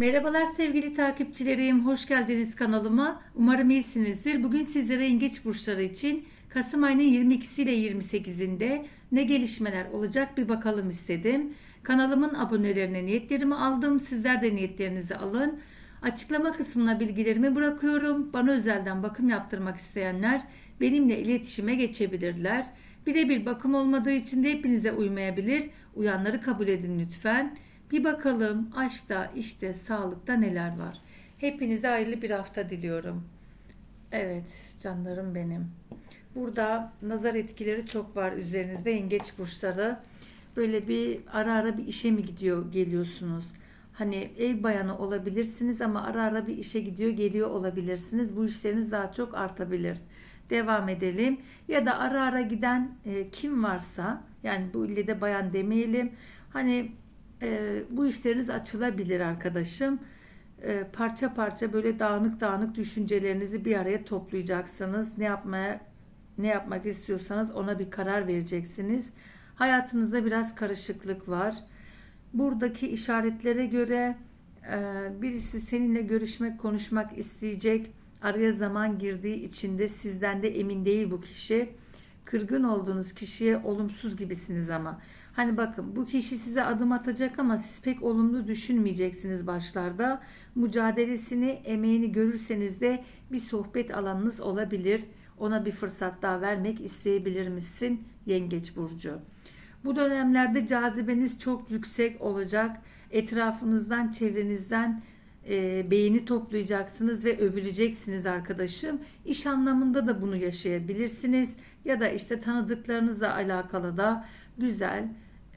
Merhabalar sevgili takipçilerim. Hoş geldiniz kanalıma. Umarım iyisinizdir. Bugün sizlere yengeç burçları için Kasım ayının 22'si ile 28'inde ne gelişmeler olacak bir bakalım istedim. Kanalımın abonelerine niyetlerimi aldım. Sizler de niyetlerinizi alın. Açıklama kısmına bilgilerimi bırakıyorum. Bana özelden bakım yaptırmak isteyenler benimle iletişime geçebilirler. Birebir bakım olmadığı için de hepinize uymayabilir. Uyanları kabul edin lütfen. Bir bakalım aşkta, işte, sağlıkta neler var. Hepinize hayırlı bir hafta diliyorum. Evet canlarım benim. Burada nazar etkileri çok var üzerinizde yengeç burçları. Böyle bir ara ara bir işe mi gidiyor geliyorsunuz? Hani ev bayanı olabilirsiniz ama ara ara bir işe gidiyor geliyor olabilirsiniz. Bu işleriniz daha çok artabilir. Devam edelim. Ya da ara ara giden e, kim varsa yani bu ille de bayan demeyelim. Hani e, bu işleriniz açılabilir arkadaşım. E, parça parça böyle dağınık dağınık düşüncelerinizi bir araya toplayacaksınız. Ne yapmaya ne yapmak istiyorsanız ona bir karar vereceksiniz. Hayatınızda biraz karışıklık var. Buradaki işaretlere göre e, birisi seninle görüşmek, konuşmak isteyecek. Araya zaman girdiği için de sizden de emin değil bu kişi. Kırgın olduğunuz kişiye olumsuz gibisiniz ama. Hani bakın bu kişi size adım atacak ama siz pek olumlu düşünmeyeceksiniz başlarda. Mücadelesini, emeğini görürseniz de bir sohbet alanınız olabilir. Ona bir fırsat daha vermek isteyebilir misin Yengeç Burcu? Bu dönemlerde cazibeniz çok yüksek olacak. Etrafınızdan, çevrenizden e, beğeni toplayacaksınız ve övüleceksiniz arkadaşım. İş anlamında da bunu yaşayabilirsiniz. Ya da işte tanıdıklarınızla alakalı da güzel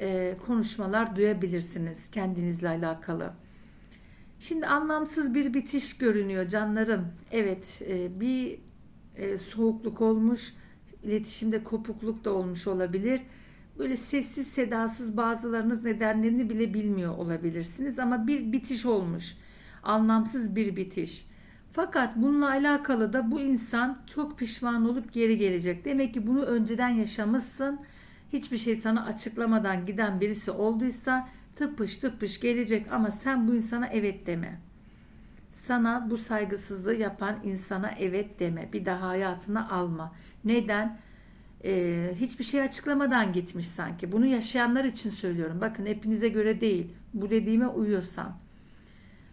e, konuşmalar duyabilirsiniz kendinizle alakalı. Şimdi anlamsız bir bitiş görünüyor canlarım. Evet e, bir e, soğukluk olmuş, iletişimde kopukluk da olmuş olabilir. Böyle sessiz sedasız bazılarınız nedenlerini bile bilmiyor olabilirsiniz ama bir bitiş olmuş. Anlamsız bir bitiş. Fakat bununla alakalı da bu insan çok pişman olup geri gelecek. Demek ki bunu önceden yaşamışsın. Hiçbir şey sana açıklamadan giden birisi olduysa tıpış tıpış gelecek ama sen bu insana evet deme. Sana bu saygısızlığı yapan insana evet deme. Bir daha hayatına alma. Neden? Ee, hiçbir şey açıklamadan gitmiş sanki. Bunu yaşayanlar için söylüyorum. Bakın hepinize göre değil. Bu dediğime uyuyorsan.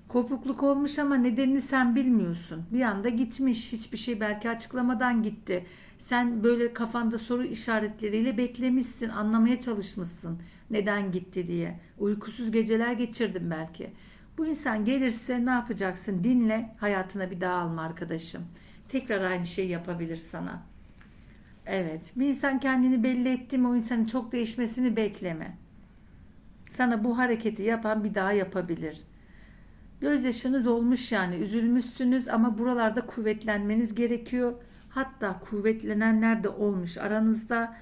Kopukluk olmuş ama nedenini sen bilmiyorsun. Bir anda gitmiş. Hiçbir şey belki açıklamadan gitti. Sen böyle kafanda soru işaretleriyle beklemişsin. Anlamaya çalışmışsın. Neden gitti diye. Uykusuz geceler geçirdim belki. Bu insan gelirse ne yapacaksın? Dinle. Hayatına bir daha alma arkadaşım. Tekrar aynı şeyi yapabilir sana. Evet. Bir insan kendini belli etti mi o insanın çok değişmesini bekleme. Sana bu hareketi yapan bir daha yapabilir. Gözyaşınız olmuş yani üzülmüşsünüz ama buralarda kuvvetlenmeniz gerekiyor. Hatta kuvvetlenenler de olmuş aranızda.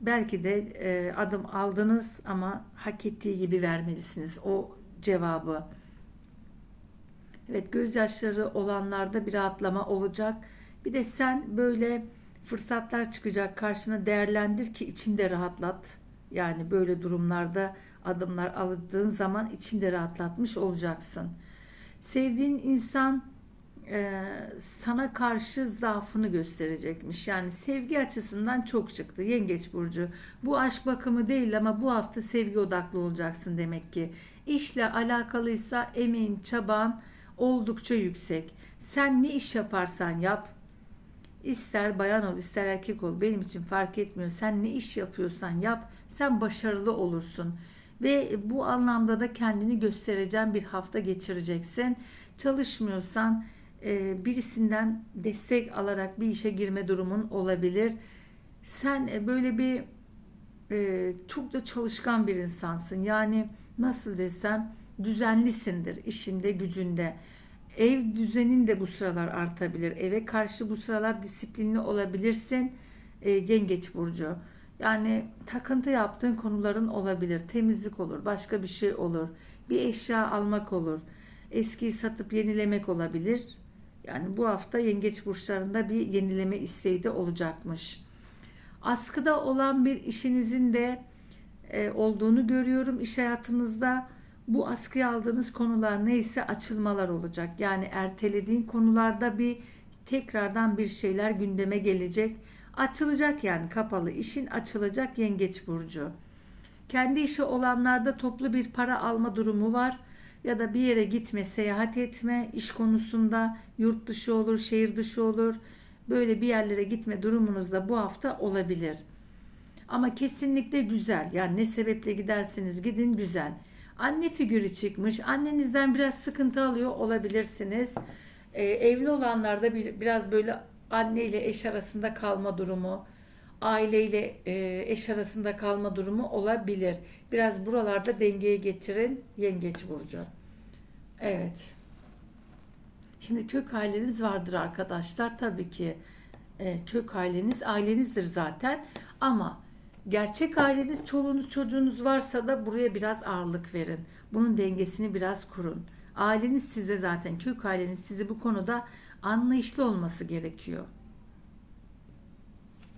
Belki de e, adım aldınız ama hak ettiği gibi vermelisiniz o cevabı. Evet gözyaşları olanlarda bir rahatlama olacak. Bir de sen böyle fırsatlar çıkacak karşına değerlendir ki içinde rahatlat. Yani böyle durumlarda adımlar alındığın zaman içinde rahatlatmış olacaksın. Sevdiğin insan e, sana karşı zaafını gösterecekmiş. Yani sevgi açısından çok çıktı. Yengeç burcu. Bu aşk bakımı değil ama bu hafta sevgi odaklı olacaksın demek ki. İşle alakalıysa emeğin, çaban oldukça yüksek. Sen ne iş yaparsan yap, ister bayan ol, ister erkek ol benim için fark etmiyor. Sen ne iş yapıyorsan yap, sen başarılı olursun. Ve bu anlamda da kendini göstereceğin bir hafta geçireceksin. Çalışmıyorsan e, birisinden destek alarak bir işe girme durumun olabilir. Sen e, böyle bir e, çok da çalışkan bir insansın. Yani nasıl desem düzenlisindir işinde, gücünde. Ev düzenin de bu sıralar artabilir. Eve karşı bu sıralar disiplinli olabilirsin. Yengeç burcu. Yani takıntı yaptığın konuların olabilir. Temizlik olur, başka bir şey olur. Bir eşya almak olur. Eskiyi satıp yenilemek olabilir. Yani bu hafta yengeç burçlarında bir yenileme isteği de olacakmış. Askıda olan bir işinizin de e, olduğunu görüyorum iş hayatınızda. Bu askıya aldığınız konular neyse açılmalar olacak. Yani ertelediğin konularda bir tekrardan bir şeyler gündeme gelecek. Açılacak yani kapalı işin açılacak yengeç burcu. Kendi işi olanlarda toplu bir para alma durumu var ya da bir yere gitme, seyahat etme, iş konusunda yurt dışı olur, şehir dışı olur. Böyle bir yerlere gitme durumunuz da bu hafta olabilir. Ama kesinlikle güzel. Yani ne sebeple gidersiniz gidin güzel. Anne figürü çıkmış. Annenizden biraz sıkıntı alıyor olabilirsiniz. Ee, evli olanlarda bir, biraz böyle anne ile eş arasında kalma durumu, aile ile e, eş arasında kalma durumu olabilir. Biraz buralarda dengeye getirin Yengeç burcu. Evet. Şimdi kök aileniz vardır arkadaşlar. Tabii ki e, kök aileniz ailenizdir zaten. Ama gerçek aileniz, çoluğunuz, çocuğunuz varsa da buraya biraz ağırlık verin. Bunun dengesini biraz kurun. Aileniz size zaten, kök aileniz sizi bu konuda anlayışlı olması gerekiyor.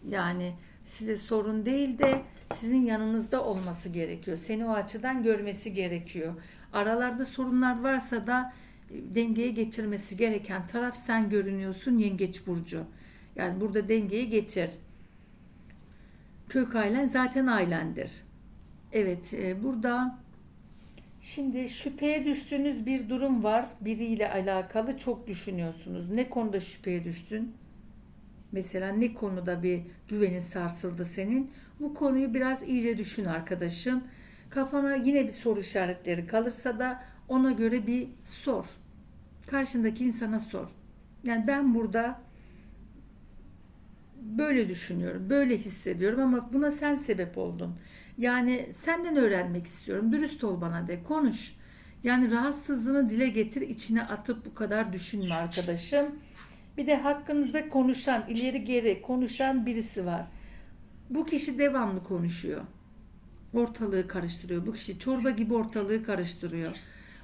Yani size sorun değil de sizin yanınızda olması gerekiyor. Seni o açıdan görmesi gerekiyor. Aralarda sorunlar varsa da e, dengeye getirmesi gereken taraf sen görünüyorsun Yengeç burcu. Yani burada dengeyi getir. Kök ailen zaten ailendir. Evet, e, burada şimdi şüpheye düştüğünüz bir durum var. Biriyle alakalı çok düşünüyorsunuz. Ne konuda şüpheye düştün? Mesela ne konuda bir güvenin sarsıldı senin? Bu konuyu biraz iyice düşün arkadaşım. Kafana yine bir soru işaretleri kalırsa da ona göre bir sor. Karşındaki insana sor. Yani ben burada böyle düşünüyorum, böyle hissediyorum ama buna sen sebep oldun. Yani senden öğrenmek istiyorum. Dürüst ol bana de, konuş. Yani rahatsızlığını dile getir, içine atıp bu kadar düşünme arkadaşım. Bir de hakkınızda konuşan, ileri geri konuşan birisi var. Bu kişi devamlı konuşuyor. Ortalığı karıştırıyor. Bu kişi çorba gibi ortalığı karıştırıyor.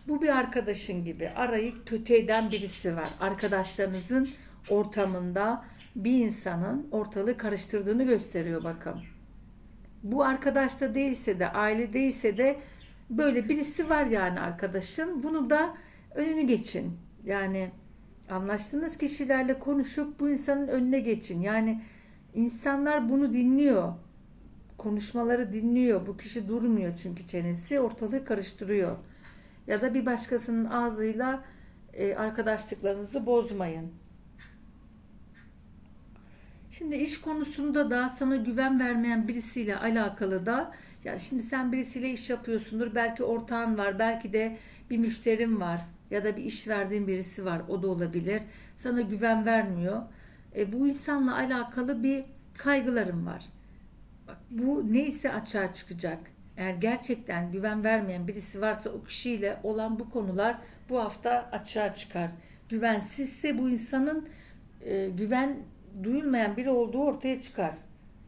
Bu bir arkadaşın gibi. Arayı kötü eden birisi var. Arkadaşlarınızın ortamında bir insanın ortalığı karıştırdığını gösteriyor bakın. Bu arkadaşta değilse de aile değilse de böyle birisi var yani arkadaşın. Bunu da önünü geçin. Yani anlaştığınız kişilerle konuşup bu insanın önüne geçin. Yani insanlar bunu dinliyor. Konuşmaları dinliyor. Bu kişi durmuyor çünkü çenesi ortalığı karıştırıyor. Ya da bir başkasının ağzıyla e, arkadaşlıklarınızı bozmayın. Şimdi iş konusunda da sana güven vermeyen birisiyle alakalı da yani şimdi sen birisiyle iş yapıyorsundur. Belki ortağın var, belki de bir müşterin var ya da bir iş verdiğin birisi var. O da olabilir. Sana güven vermiyor. E, bu insanla alakalı bir kaygılarım var. Bak bu neyse açığa çıkacak. Eğer gerçekten güven vermeyen birisi varsa o kişiyle olan bu konular bu hafta açığa çıkar. Güvensizse bu insanın e, güven duyulmayan biri olduğu ortaya çıkar.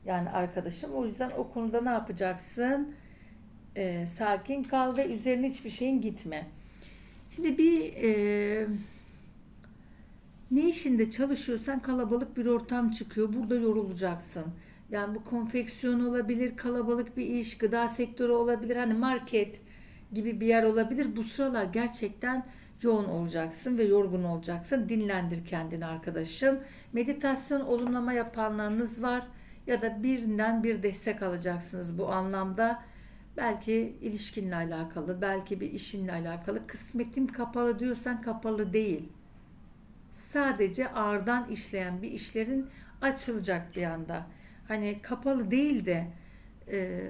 Yani arkadaşım o yüzden o konuda ne yapacaksın? E, sakin kal ve üzerine hiçbir şeyin gitme. Şimdi bir e, ne işinde çalışıyorsan kalabalık bir ortam çıkıyor. Burada yorulacaksın. Yani bu konfeksiyon olabilir, kalabalık bir iş, gıda sektörü olabilir, hani market gibi bir yer olabilir. Bu sıralar gerçekten yoğun olacaksın ve yorgun olacaksın. Dinlendir kendini arkadaşım. Meditasyon olumlama yapanlarınız var ya da birinden bir destek alacaksınız bu anlamda. Belki ilişkinle alakalı, belki bir işinle alakalı. Kısmetim kapalı diyorsan kapalı değil. Sadece ağırdan işleyen bir işlerin açılacak bir anda. Hani kapalı değil de e,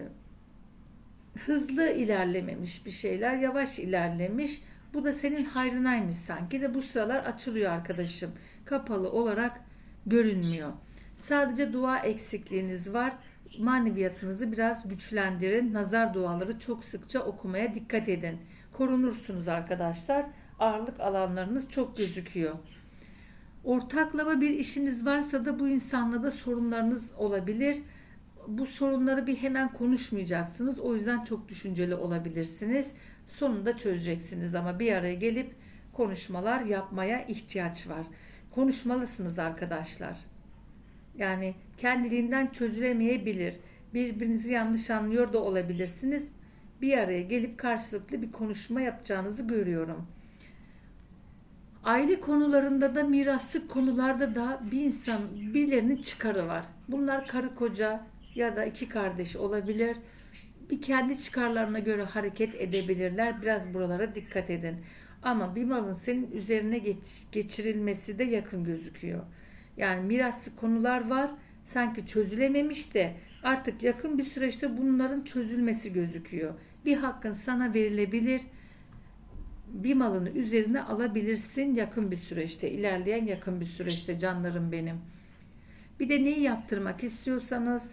hızlı ilerlememiş bir şeyler, yavaş ilerlemiş bu da senin hayrınaymış sanki de bu sıralar açılıyor arkadaşım. Kapalı olarak görünmüyor. Sadece dua eksikliğiniz var. Maneviyatınızı biraz güçlendirin. Nazar duaları çok sıkça okumaya dikkat edin. Korunursunuz arkadaşlar. Ağırlık alanlarınız çok gözüküyor. Ortaklama bir işiniz varsa da bu insanla da sorunlarınız olabilir. Bu sorunları bir hemen konuşmayacaksınız. O yüzden çok düşünceli olabilirsiniz sonunda çözeceksiniz ama bir araya gelip konuşmalar yapmaya ihtiyaç var. Konuşmalısınız arkadaşlar. Yani kendiliğinden çözülemeyebilir. Birbirinizi yanlış anlıyor da olabilirsiniz. bir araya gelip karşılıklı bir konuşma yapacağınızı görüyorum. Aile konularında da miraslık konularda da bir insan birilerinin çıkarı var. Bunlar karı koca ya da iki kardeş olabilir. Bir kendi çıkarlarına göre hareket edebilirler. Biraz buralara dikkat edin. Ama bir malın senin üzerine geç- geçirilmesi de yakın gözüküyor. Yani miraslık konular var. Sanki çözülememiş de artık yakın bir süreçte bunların çözülmesi gözüküyor. Bir hakkın sana verilebilir bir malını üzerine alabilirsin yakın bir süreçte, ilerleyen yakın bir süreçte canlarım benim. Bir de neyi yaptırmak istiyorsanız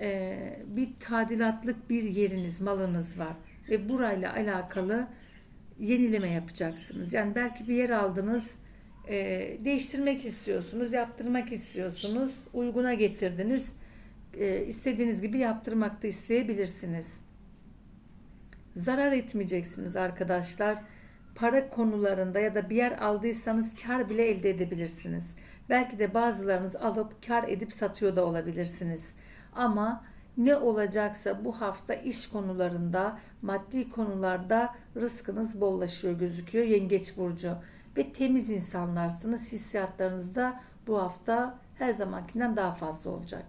eee, bir tadilatlık bir yeriniz, malınız var ve burayla alakalı yenileme yapacaksınız. Yani belki bir yer aldınız, eee, değiştirmek istiyorsunuz, yaptırmak istiyorsunuz, uyguna getirdiniz, eee, istediğiniz gibi yaptırmak da isteyebilirsiniz. Zarar etmeyeceksiniz arkadaşlar. Para konularında ya da bir yer aldıysanız kar bile elde edebilirsiniz. Belki de bazılarınız alıp kar edip satıyor da olabilirsiniz. Ama ne olacaksa bu hafta iş konularında, maddi konularda rızkınız bollaşıyor gözüküyor Yengeç burcu ve temiz insanlarsınız. Hissiyatlarınız da bu hafta her zamankinden daha fazla olacak.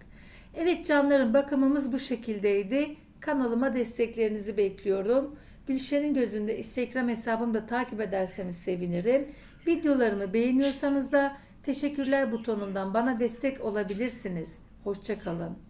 Evet canlarım bakımımız bu şekildeydi. Kanalıma desteklerinizi bekliyorum. Gülşen'in gözünde Instagram hesabımı da takip ederseniz sevinirim. Videolarımı beğeniyorsanız da teşekkürler butonundan bana destek olabilirsiniz. Hoşçakalın.